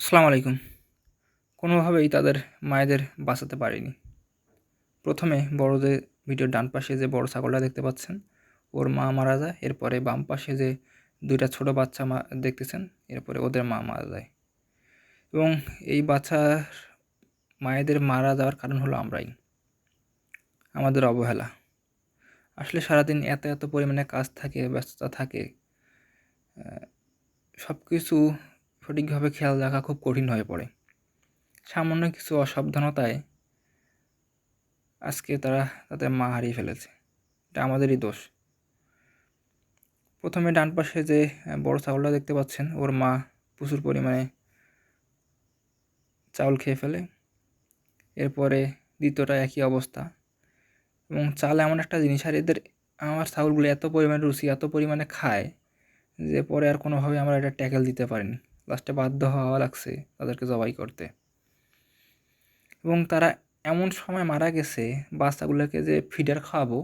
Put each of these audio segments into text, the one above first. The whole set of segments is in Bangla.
আসসালামু আলাইকুম। কোনোভাবেই তাদের মায়েদের বাঁচাতে পারেনি। প্রথমে বড়দের ভিডিওর ডান পাশে যে বড় ছাগলটা দেখতে পাচ্ছেন, ওর মা মারা যায়, এরপরে বাম পাশে যে দুইটা ছোট বাচ্চা মা দেখতেছেন, এরপরে ওদের মা মারা যায়। এবং এই বাচ্চার মায়েদের মারা যাওয়ার কারণ হলো আমরাই। আমাদের অবহেলা। আসলে সারাদিন এত এত পরিমাণে কাজ থাকে, ব্যস্ততা থাকে সব কিছু সঠিকভাবে খেয়াল রাখা খুব কঠিন হয়ে পড়ে। সামান্য কিছু অসাবধানতায় আজকে তারা তাদের মা হারিয়ে ফেলেছে। এটা আমাদেরই দোষ। প্রথমে ডান পাশে যে বড় ছাগলটা দেখতে পাচ্ছেন, ওর মা প্রচুর পরিমাণে চাউল খেয়ে ফেলে। এরপরে দ্বিতীয়টা একই অবস্থা। এবং চাল এমন একটা জিনিস, আর এদের, আমার ছাগলগুলো এত পরিমাণে রুচি, এত পরিমাণে খায় যে পরে আর কোনোভাবে আমরা এটা ট্যাকেল দিতে পারিনি। লাস্টে বাধ্য হওয়া লাগছে তাদেরকে জবাই করতে। এবং তারা এমন সময় মারা গেছে, বাচ্চাগুলোকে যে ফিডার খাওয়াবো,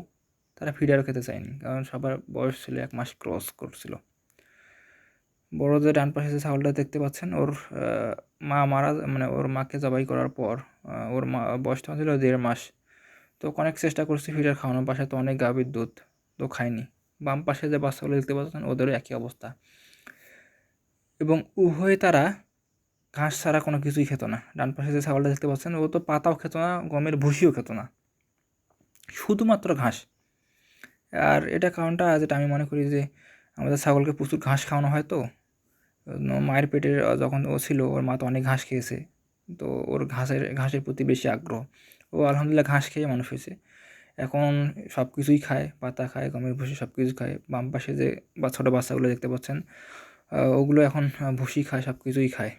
তারা ফিডার খেতে চায়নি, কারণ সবার বয়স ছিল এক মাস ক্রস করছিল। বড় যে ডান পাশে যে ছাগলটা দেখতে পাচ্ছেন, ওর মা মারা মানে ওর মাকে জবাই করার পর ওর মা বয়সটা ছিল দেড় মাস। তো অনেক চেষ্টা করছি ফিডার খাওয়ানোর পাশে, তো অনেক গাভীর দুধ তো খায়নি। বাম পাশে যে বাচ্চাগুলো দেখতে পাচ্ছেন, ওদেরও একই অবস্থা। এবং উভয়ে তারা ঘাস ছাড়া কোনো কিছুই খেত না। ডান পাশে যে ছাগলটা দেখতে পাচ্ছেন, ও তো পাতাও খেত না, গমের ভুসিও খেত না। শুধুমাত্র ঘাস। আর এটা কারণটা যেটা আমি মনে করি যে, আমাদের ছাগলকে প্রচুর ঘাস খাওয়ানো হয় তো। মায়ের পেটের যখন ও ছিল, ওর মা তো অনেক ঘাস খেয়েছে। তো ওর ঘাসের ঘাসের প্রতি বেশি আগ্রহ। ও আলহামদুলিল্লাহ ঘাস খেয়ে মানুষ হয়েছে। এখন সব কিছুই খায়, পাতা খায়, গমের ভুসি সব কিছু খায়। বাম পাশে যে বা, ছোটো বাচ্চাগুলো দেখতে পাচ্ছেন ওগুলো এখন ভুসি খায় সব কিছুই খায়।